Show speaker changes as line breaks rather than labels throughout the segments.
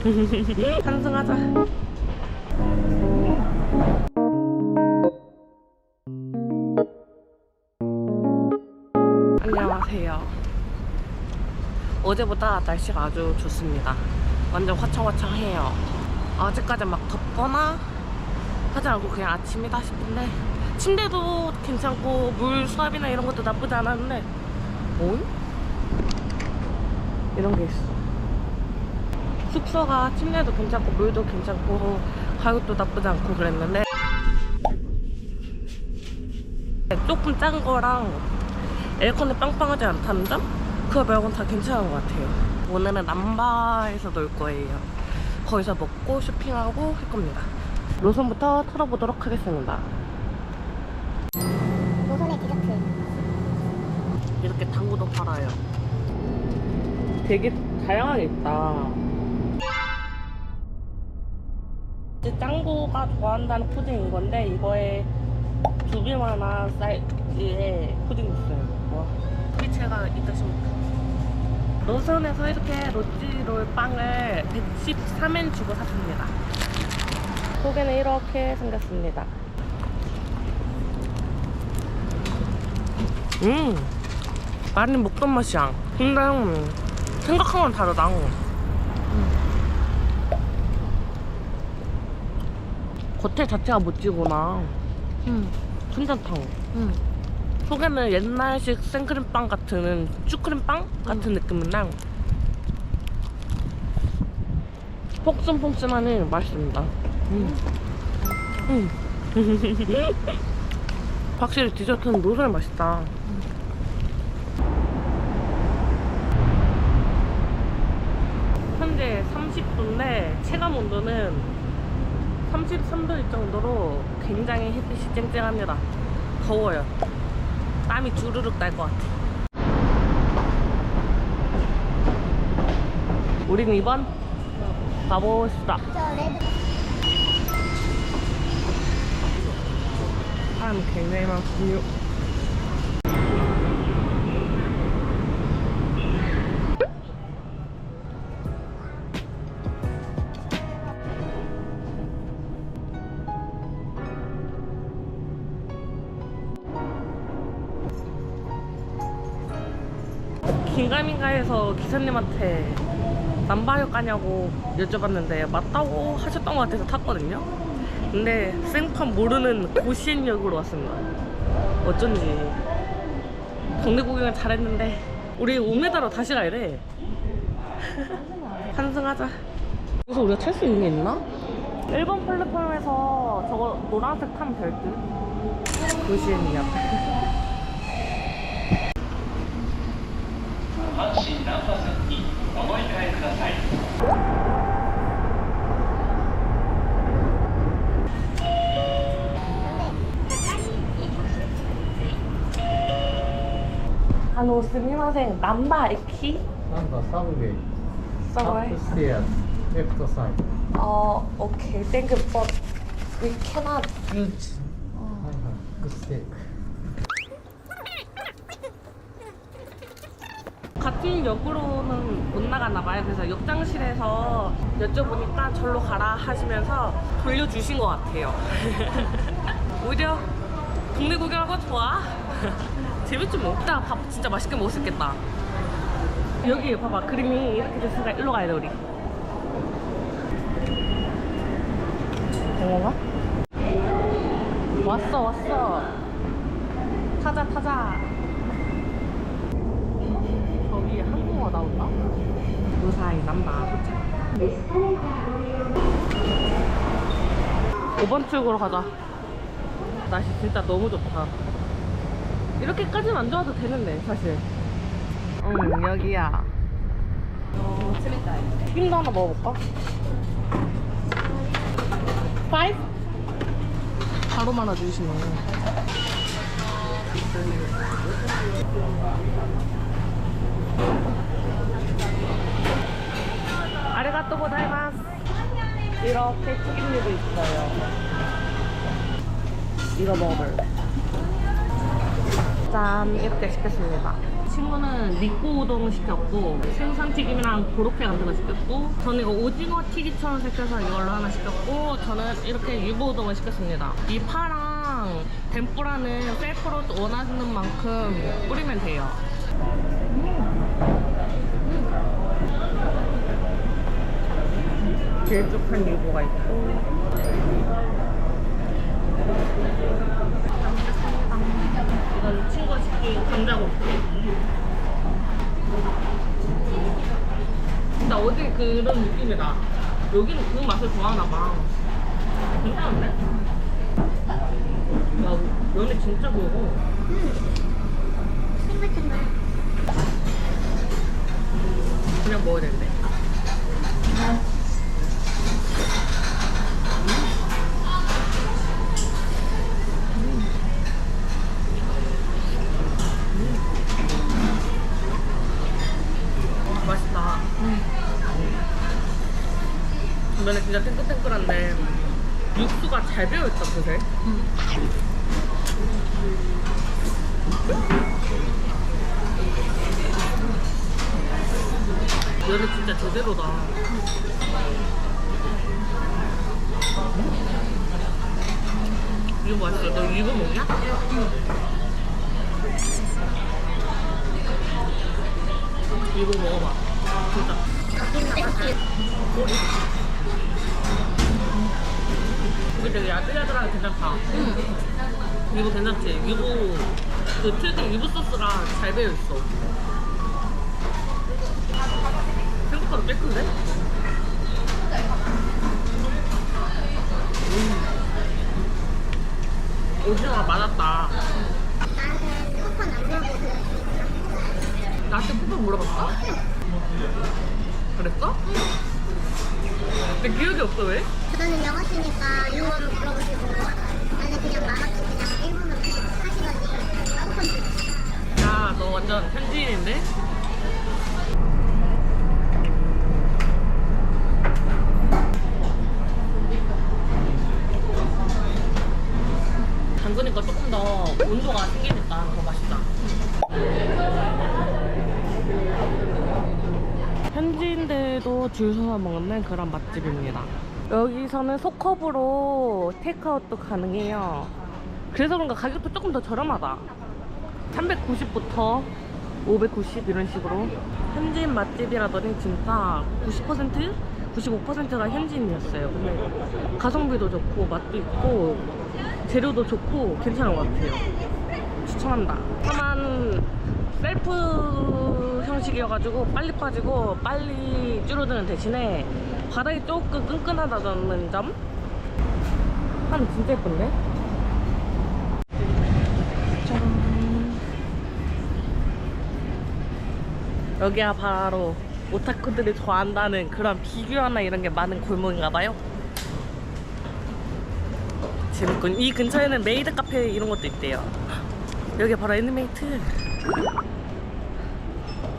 환승하자. 안녕하세요. 어제보다 날씨가 아주 좋습니다. 완전 화창화창해요. 아직까지 막 덥거나 하지 않고 그냥 아침이다 싶은데 침대도 괜찮고 물 수압이나 이런 것도 나쁘지 않았는데 뭐? 이런 게 있어. 숙소가 침대도 괜찮고 물도 괜찮고 가격도 나쁘지 않고 그랬는데 조금 작은 거랑 에어컨이 빵빵하지 않다는 점? 그거 말고는 다 괜찮은 것 같아요. 오늘은 남바에서 놀 거예요. 거기서 먹고 쇼핑하고 할 겁니다. 로선부터 털어보도록 하겠습니다.
노선의 디저트
이렇게 당구도 팔아요. 되게 다양하게 있다. 짱구가 좋아한다는 푸딩인 건데 이거에 두 개만한 사이즈의 푸딩이 있어요. 와, 피체가 있다 싶습니다. 로선에서 이렇게 로찌롤 빵을 113엔 주고 샀습니다. 속에는 이렇게 생겼습니다. 음, 많이 먹던 맛이야. 근데 음, 생각한 건 다르다. 겉에 자체가 멋지구나.
응
순잔탕.
응.
속에는 옛날식 생크림빵 같은 쭈크림빵 같은 느낌인데 폭순폭순하니 맛있습니다. 음. 음. 확실히 디저트는 노선이 맛있다. 현재 30도인데 체감 온도는 33도일 정도로 굉장히 햇빛이 쨍쨍합니다. 더워요. 땀이 주르륵 날 것 같아. 우리는 이번.
저 레드
사람 굉장히 많군요. 기사님한테 남바역 가냐고 여쭤봤는데 맞다고 하셨던 것 같아서 탔거든요. 근데 생판 모르는 고시행역으로 왔습니다. 어쩐지 동네 구경을 잘했는데 우리 우메다로 다시 가야 돼. 환승하자. 여기서 우리가 탈 수 있는 게 있나? 1번 플랫폼에서 저거 노란색 타면 될 듯? 고시행역.
あのすみません、ナンバー駅？ナンバ
ーサブウェイ。サブウェ
イ。ス
テ
アレフ
トサイド。あ、オッケー、thank you for. We cannot.
Good. Good steak.
같은 역으로는 못 나가나 봐요. 그래서 역장실에서 여쭤보니까 절로 가라 하시면서 돌려주신 것 같아요. 오히려 동네 구경하고 좋아. 재밌지 뭐. 이따 밥 진짜 맛있게 있겠다. 여기 봐봐. 그림이 이렇게 됐으니까 일로 가야 돼, 우리. 된 건가? 왔어, 왔어. 타자, 타자. 저기 한국어 나온다? 무 사히 남바 도착 5번 출구로 가자. 날씨 진짜 너무 좋다. 이렇게까지는 안 좋아도 되는데 사실. 응 여기야. 어, 튀김도 하나 먹어볼까? 5? 바로 말아주시네 아리가또 고자이마스 이렇게 튀김류도 있어요 이거 먹어볼래 짠 이렇게 시켰습니다 친구는 니꼬 우동 시켰고 생선튀김이랑 고로케 같은 거 시켰고 저는 이거 오징어 튀김처럼 시켜서 이걸로 하나 시켰고 저는 이렇게 유부 우동을 시켰습니다. 이 파랑 덴뿌라는 셀프로 원하시는 만큼 뿌리면 돼요. 길쭉한 유부가 있고. 이건 감자국수 나 어디 그런 느낌이 나. 여기는 그 맛을 좋아하나 봐. 괜찮은데? 야 면이 진짜 고워 그냥 먹어야 되는데 면이 진짜 탱글탱글한데 육수가 잘 배어있다 그새. 면이 진짜 제대로다. 이거 맛있어. 너 이거 먹냐? 이거 먹어봐. 진짜. 이게 되게 야들야들하게 괜찮다. 이거 괜찮지? 유부, 그 특유 유부 소스가 잘 배어 있어. 생각보다 꽤 큰데? 음. 오징어가 맞았다. 나한테 쿠폰 물어봤어? 그랬어? 근데 기억이 없어 왜?
저는 영어 쓰니까 한번 물어보시고 나는 그냥 마마치 그냥 일본어 하시더니 주세요.
야, 너 완전 현지인인데? 담그니까 조금 더 온도가 생기니까 더 맛있다. 현지인들도 줄 서서 먹는 그런 맛집입니다. 여기서는 소컵으로 테이크아웃도 가능해요. 그래서 그런가 가격도 조금 더 저렴하다. 390부터 590 이런 식으로 현지인 맛집이라더니 진짜 90% 95%가 현지인이었어요. 근데 가성비도 좋고 맛도 있고 재료도 좋고 괜찮은 것 같아요. 추천한다. 다만 셀프 형식이어가지고 빨리 빠지고 빨리 줄어드는 대신에 바닥이 조금 끈끈하다는 점? 한 진짜 예쁜데? 짠. 여기가 바로 오타쿠들이 좋아한다는 그런 비규어나 이런 게 많은 골목인가 봐요. 재밌군. 이 근처에는 메이드 카페 이런 것도 있대요. 여기 바로 애니메이트.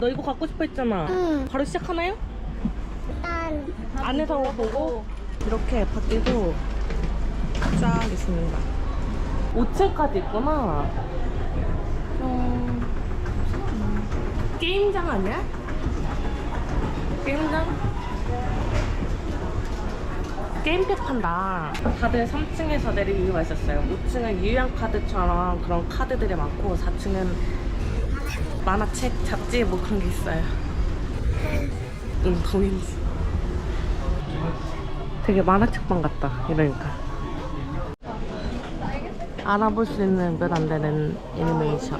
너 이거 갖고 싶어 했잖아.
응.
바로 시작하나요?
일단
안에서 보고 이렇게 밖에도 쫙 있습니다. 5층까지 있구나. 어... 게임장 아니야? 게임장? 게임팩 판다. 다들 3층에서 내릴 이유가 있었어요. 5층은 유형 카드처럼 그런 카드들이 많고 4층은 만화책, 잡지 뭐 그런 게 있어요. 응, 동인지. 되게 만화책방 같다. 이러니까. 알아볼 수 있는 몇 안 되는 애니메이션.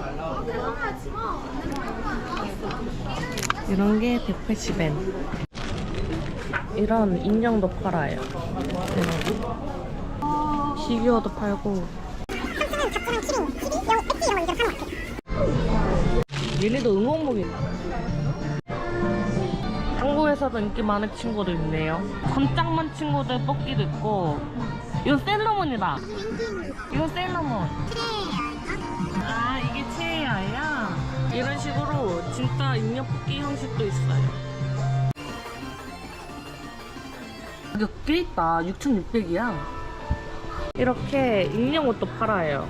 이런 게 180엔. 이런 인형도 팔아요. 네. 피규어도 팔고. 응원봉이 한국에서도 인기 많은 친구도 있네요. 깜짝만 친구들 뽑기도 있고. 이거 셀러몬이다. 이거 셀러몬. 아, 이게 체이아야? 이런 식으로 진짜 인형 뽑기 형식도 있어요. 가격 꽤 있다. 6,600이야. 이렇게 인형 옷도 팔아요.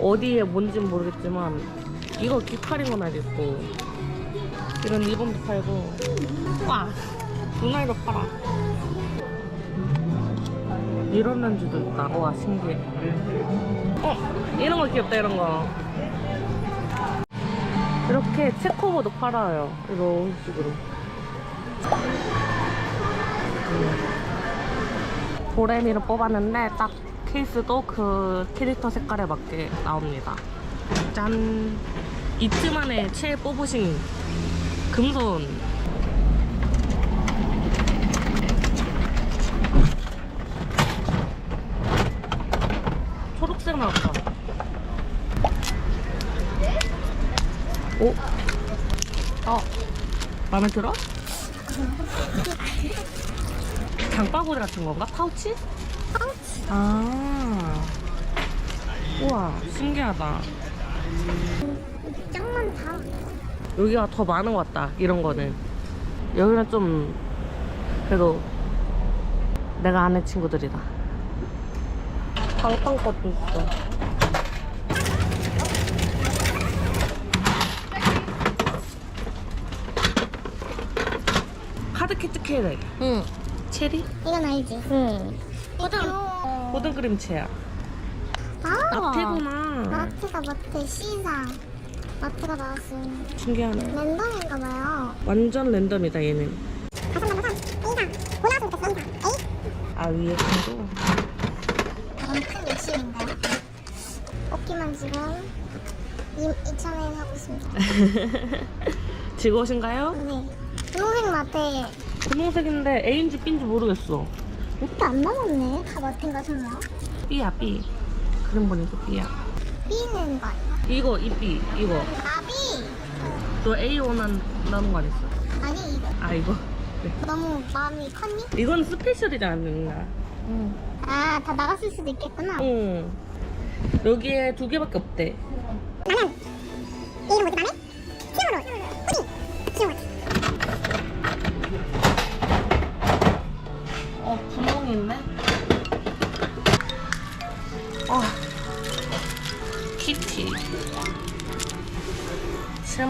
어디에 뭔진 모르겠지만 이거 아직 있고 이런 리본도 팔고. 와 분할도 팔아. 이런 렌즈도 있다. 와 신기해. 어 이런 거 귀엽다 이런 거. 이렇게 체커보드 팔아요. 이런 식으로? 음. 도레미를 뽑았는데 딱 케이스도 그 캐릭터 색깔에 맞게 나옵니다 짠 이트만에 최애 뽑으신 금손 초록색 나왔다 오? 어 마음에 들어? 장바구니 같은 건가? 파우치?
파우치.
아 우와 신기하다
짱 많다.
여기가 더 많은 것 같다 이런 거는 여기는 좀 그래도 내가 아는 친구들이다 방빵 것도 있어 카드캐치 캐리
응.
체리?
이건 알지? 응. 고등.
고든 그림체야
아.
마테구나
마트가 마트 시사. 마트가 나왔어요.
신기하네
랜덤인가 봐요.
완전 랜덤이다 얘는.
A.
아 위에 도
너무 큰 욕심인가요? 뽑기만 지금 2,000원 하고 있습니다.
즐거우신가요?
네. 분홍색 마트에
분홍색인데 A인지 B인지 모르겠어
몇개 안 남았네. 다 마트인가 설마?
B야 B 그림 보니까 B야
B는 거 아니야?
이거 이 B 이거
아, B!
또 A 원한 남은 거 아니었어?
아니, 이거.
아 이거 네.
너무 마음이 컸니?
이건 스페셜이지 않는가
아, 다 나갔을 수도 있겠구나.
응 여기에 두 개밖에 없대
나는 뭐지, 나네?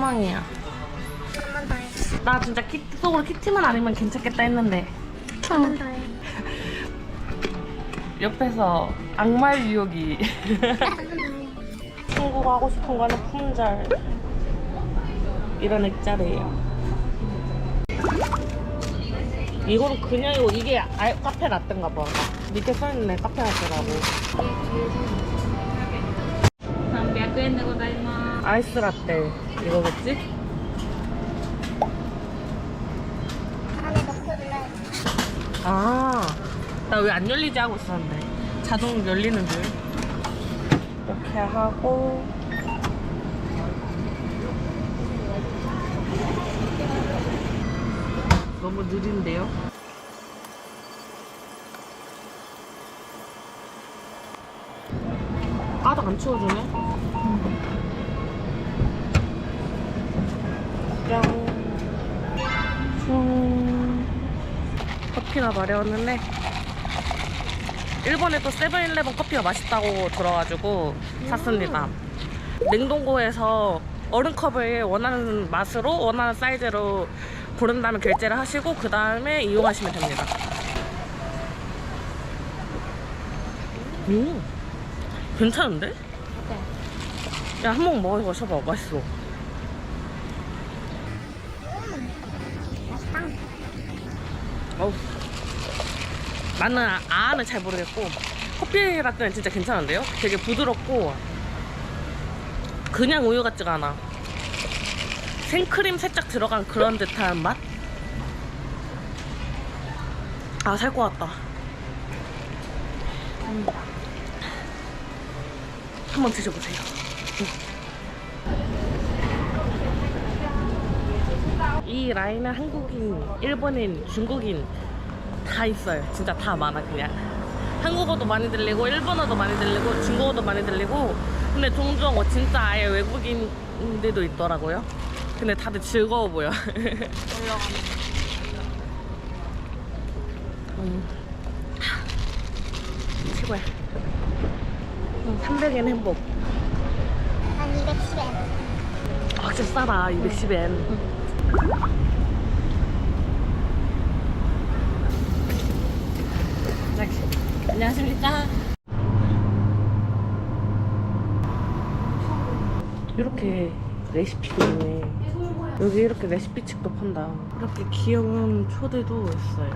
실망이야
한번 더 해.
나 진짜 키티 속으로 키티만 아니면 괜찮겠다 했는데
한번 더 해.
옆에서 악마의 유혹이
한번 더 해.
친구가 하고 싶은 거는 품절 이런 액자래요 이거는 그냥이고 이게 아, 카페 라떼인가 봐 밑에 써있네 카페 라떼라고
300円でございます。
아이스 라떼 이거겠지?
안에 넣고 눌러야
아, 나 왜 안 열리지 하고 있었는데 자동 열리는 줄 이렇게 하고 너무 느린데요? 아직 안 치워주네? 짠. 짠. 커피가 마려웠는데 일본에 또 세븐일레븐 커피가 맛있다고 들어가지고 샀습니다. 냉동고에서 얼음컵을 원하는 맛으로 원하는 사이즈로 고른 다음에 결제를 하시고 그 다음에 이용하시면 됩니다. 음, 괜찮은데? 야, 한 번 먹어보셔봐. 맛있어. 어우. 나는 아- 아는 잘 모르겠고 커피 라떼는 진짜 괜찮은데요? 되게 부드럽고 그냥 우유 같지가 않아. 생크림 살짝 들어간 그런 듯한 맛? 아, 살 것 같다. 음. 한번 드셔보세요. 이 라인은 한국인, 일본인, 중국인 다 있어요. 진짜 다 많아 그냥. 한국어도 많이 들리고 일본어도 많이 들리고 중국어도 많이 들리고 근데 종종 어, 진짜 아예 외국인들도 있더라고요. 근데 다들 즐거워 보여. 음. 최고야. 300엔 행복.
난 210엔.
확실히 싸다 210엔
안녕하십니까?
이렇게 레시피도 있네 여기 이렇게 레시피 책도 판다. 이렇게 귀여운 초대도 있어요.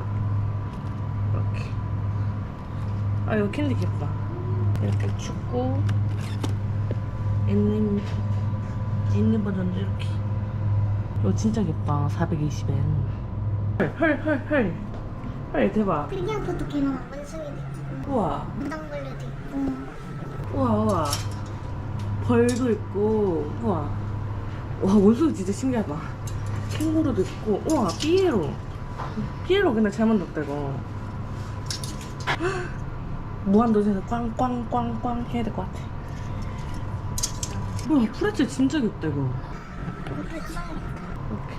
이렇게. 아 이거 캔디 귀엽다. 이렇게 축구 앤님 앤님 버전도 이렇게 이거 진짜 귀엽다 420엔. 헐헐헐헐 헐 대박.
그냥 그것도 개나 원숭이도 있고
우와.
문당벌레도 있고.
우와 우와. 벌도 있고 우와. 와 원숭이 진짜 신기하다. 캥거루도 있고 우와 삐에로. 삐에로 근데 잘 만들었다 이거. 무한도전에서 꽝꽝꽝꽝 해야 될 것 같아. 우와 프레첼 진짜 귀엽다 이거 이렇게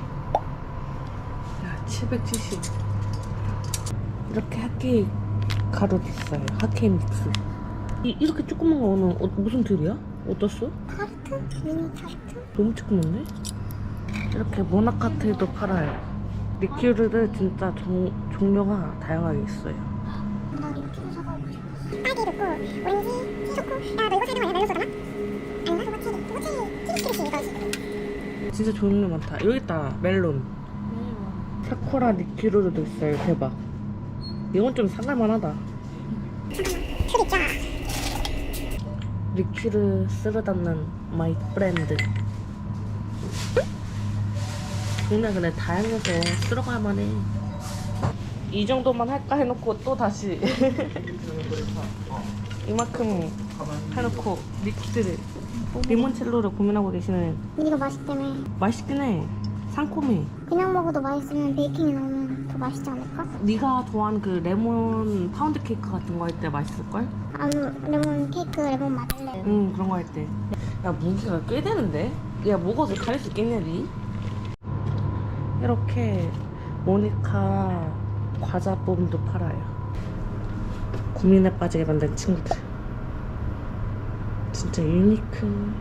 야770 이렇게 핫케이크 가루도 있어요 핫케이크 믹스 이, 이렇게 조그만 거는 어, 무슨 틀이야? 어떻어?
타르트? 미니 타르트?
너무 조그만데? 이렇게 모나카틀도 팔아요. 리큐르를 진짜 종, 종류가 다양하게 있어요.
딸기 있고 오렌지 초코 야 너 이거 사는 거야 멜로소다나? 아닌가? 그거 체리 그거 체리 스리시 이거지
진짜 종류 많다. 여기 있다. 멜론. 사쿠라 리큐르도 있어요. 대박. 이건 좀 상할만하다.
술 있잖아
리큐르 쓸어 담는 마이 브랜드. 종류가 근데 다양해서 쓸어갈 만해. 이 정도만 할까 해놓고 또 다시 이만큼 해놓고 리퀴드 리몬첼로를 고민하고 계시는
이거 맛있다며
맛있긴 해 상콤해
그냥 먹어도 맛있으면 베이킹이 넣으면 더 맛있지 않을까?
네가 좋아하는 그 레몬 파운드 케이크 같은 거 할 때 맛있을걸?
아 레몬 케이크 레몬 마들렌
응 그런 거 할 때 야 무게가 꽤 되는데? 야 먹어서 가릴 수 있겠냐 니? 이렇게 모니카 과자 봄도 팔아요 고민에 빠지게 만든 친구들 진짜 유니크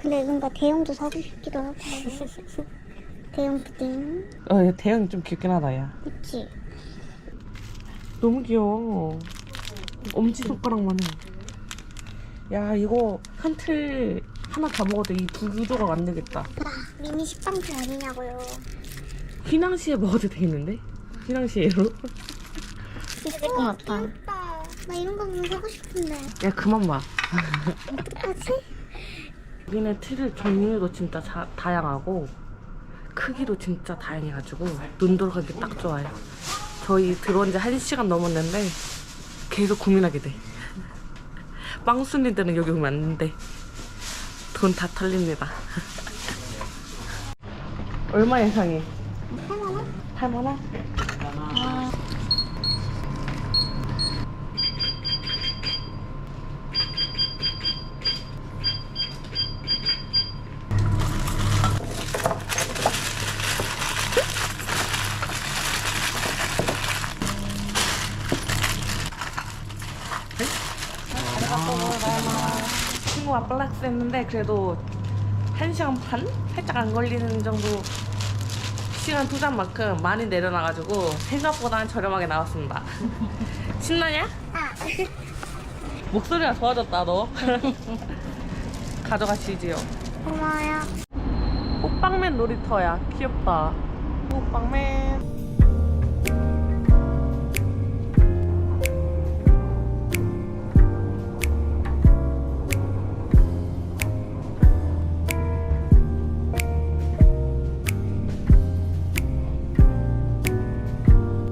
근데 뭔가 대형도 사고 싶기도 하고 대형 푸딩
어얘 대형이 좀 귀엽긴 하다 야
그치?
너무 귀여워. 엄지손가락만 해. 야, 이거 한 틀 하나 다 먹어도 이 두 조각 안 되겠다.
아 미니 식빵틀 아니냐고요
휘낭시에 먹어도 되겠는데? 휘낭시에로?
진짜 될것 같아 나 이런 거 보면 사고 싶은데
야, 그만 봐.
어떡하지?
여기는 틀 종류도 진짜 자- 다양하고 크기도 진짜 다양해가지고 눈 돌아가기 딱 좋아요. 저희 들어온 지한 시간 넘었는데 계속 고민하게 돼. 빵 순릴 때는 여기 오면 안 돼. 돈 다 털립니다. 얼마 예상해?
8만원?
8만 원? 친구가 플렉스 했는데 그래도 1시간 반? 살짝 안 걸리는 정도 시간 투자한 만큼 많이 내려놔가지고 생각보다는 저렴하게 나왔습니다. 신나냐?
아
목소리가 좋아졌다 너. 가져가시지요.
고마워요
호빵맨 놀이터야. 귀엽다. 호빵맨.